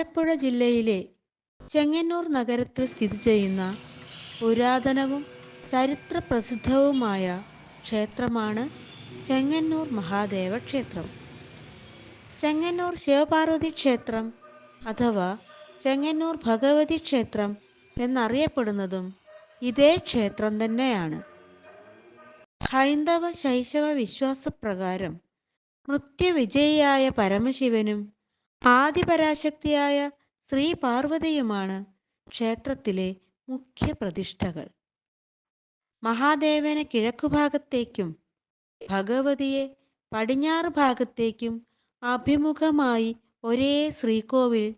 ആലപ്പുഴ ജില്ലയിലെ ചെങ്ങന്നൂർ നഗരത്തിൽ സ്ഥിതി ചെയ്യുന്ന പുരാതനവും ചരിത്ര പ്രസിദ്ധവുമായ ക്ഷേത്രമാണ് ചെങ്ങന്നൂർ മഹാദേവ ക്ഷേത്രം. ചെങ്ങന്നൂർ ശിവപാർവതി ക്ഷേത്രം അഥവാ ചെങ്ങന്നൂർ ഭഗവതി ക്ഷേത്രം എന്നറിയപ്പെടുന്നതും ഇതേ ക്ഷേത്രം തന്നെയാണ്. ഹൈന്ദവ ശൈശവ വിശ്വാസപ്രകാരം മൃത്യുവിജയിയായ പരമശിവനും ആദിപരാശക്തിയായ ശ്രീ പാർവതിയുമാണ് ക്ഷേത്രത്തിലെ മുഖ്യ പ്രതിഷ്ഠകൾ. മഹാദേവന് കിഴക്കുഭാഗത്തേക്കും ഭഗവതിയെ പടിഞ്ഞാറ് ഭാഗത്തേക്കും അഭിമുഖമായി ഒരേ ശ്രീകോവിൽ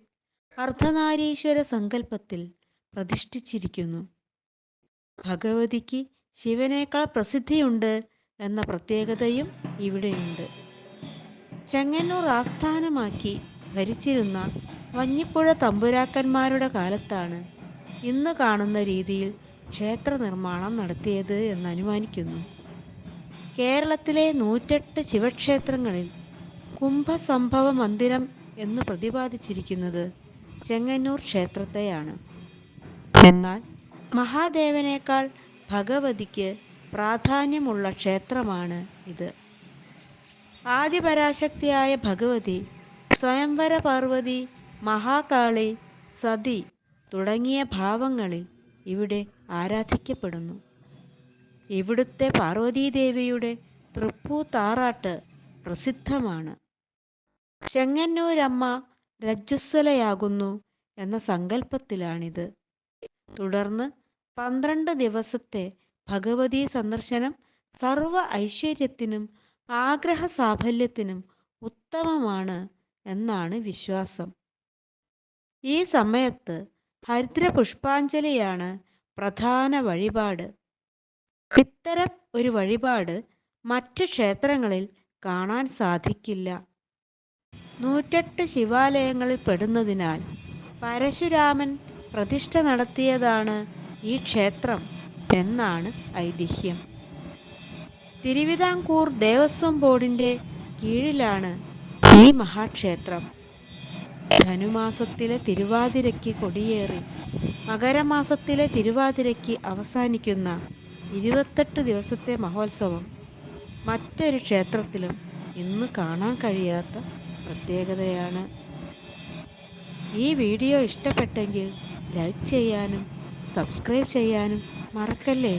അർദ്ധനാരീശ്വര സങ്കല്പത്തിൽ പ്രതിഷ്ഠിച്ചിരിക്കുന്നു. ഭഗവതിക്ക് ശിവനേക്കാൾ പ്രസിദ്ധിയുണ്ട് എന്ന പ്രത്യേകതയും ഇവിടെയുണ്ട്. ചെങ്ങന്നൂർ ആസ്ഥാനമാക്കി ഭരിച്ചിരുന്ന വഞ്ഞിപ്പുഴ തമ്പുരാക്കന്മാരുടെ കാലത്താണ് ഇന്ന് കാണുന്ന രീതിയിൽ ക്ഷേത്ര നിർമ്മാണം നടത്തിയത് എന്ന് അനുമാനിക്കുന്നു. കേരളത്തിലെ നൂറ്റെട്ട് ശിവക്ഷേത്രങ്ങളിൽ കുംഭസംഭവ മന്ദിരം എന്ന് പ്രതിപാദിച്ചിരിക്കുന്നത് ചെങ്ങന്നൂർ ക്ഷേത്രത്തെയാണ്. എന്നാൽ മഹാദേവനേക്കാൾ ഭഗവതിക്ക് പ്രാധാന്യമുള്ള ക്ഷേത്രമാണ് ഇത്. ആദിപരാശക്തിയായ ഭഗവതി സ്വയംവര പാർവതി മഹാകാളി സതി തുടങ്ങിയ ഭാവങ്ങളിൽ ഇവിടെ ആരാധിക്കപ്പെടുന്നു. ഇവിടുത്തെ പാർവതീദേവിയുടെ തൃപ്പൂത്താറാട്ട് പ്രസിദ്ധമാണ്. ചെങ്ങന്നൂരമ്മ രജ്ജുസ്വലയാകുന്നു എന്ന സങ്കല്പത്തിലാണിത്. തുടർന്ന് പന്ത്രണ്ട് ദിവസത്തെ ഭഗവതി സന്ദർശനം സർവ ഐശ്വര്യത്തിനും ആഗ്രഹ സാഫല്യത്തിനും ഉത്തമമാണ് എന്നാണ് വിശ്വാസം. ഈ സമയത്ത് ഹരിദ്ര പുഷ്പാഞ്ജലിയാണ് പ്രധാന വഴിപാട്. ഇത്തരം ഒരു വഴിപാട് മറ്റു ക്ഷേത്രങ്ങളിൽ കാണാൻ സാധിക്കില്ല. നൂറ്റെട്ട് ശിവാലയങ്ങളിൽ പെടുന്നതിനാൽ പരശുരാമൻ പ്രതിഷ്ഠ നടത്തിയതാണ് ഈ ക്ഷേത്രം എന്നാണ് ഐതിഹ്യം. തിരുവിതാംകൂർ ദേവസ്വം ബോർഡിന്റെ കീഴിലാണ് ഈ മഹാക്ഷേത്രം ധനുമാസത്തിലെ തിരുവാതിരയ്ക്ക് കൊടിയേറി. മകരമാസത്തിലെ തിരുവാതിരയ്ക്ക് അവസാനിക്കുന്ന ഇരുപത്തെട്ട് ദിവസത്തെ മഹോത്സവം മറ്റൊരു ക്ഷേത്രത്തിലും ഇന്ന് കാണാൻ കഴിയാത്ത പ്രത്യേകതയാണ്. ഈ വീഡിയോ ഇഷ്ടപ്പെട്ടെങ്കിൽ ലൈക്ക് ചെയ്യാനും സബ്സ്ക്രൈബ് ചെയ്യാനും മറക്കല്ലേ?